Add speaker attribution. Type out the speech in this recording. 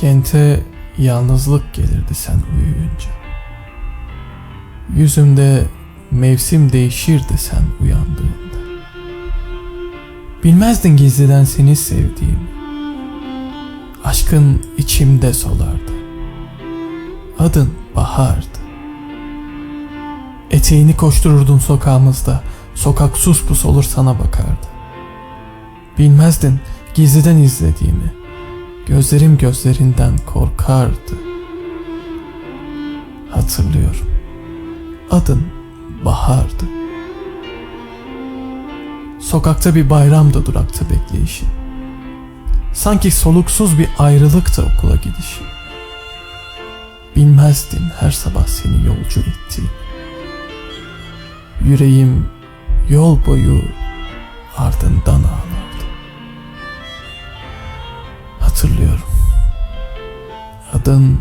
Speaker 1: Kente yalnızlık gelirdi sen uyuyunca. Yüzümde mevsim değişirdi sen uyandığında. Bilmezdin gizliden seni sevdiğimi. Aşkın içimde solardı. Adın bahardı. Eteğini koştururdun sokağımızda. Sokak sus pus olur sana bakardı. Bilmezdin gizliden izlediğimi. Gözlerim gözlerinden korkardı. Hatırlıyorum. Adın bahardı. Sokakta bir bayramdı durakta bekleyişin. Sanki soluksuz bir ayrılıktı okula gidişin. Bilmezdin her sabah seni yolcu ettiğimi. Yüreğim yol boyu ardından ağlardı. Hatırlıyorum. Adın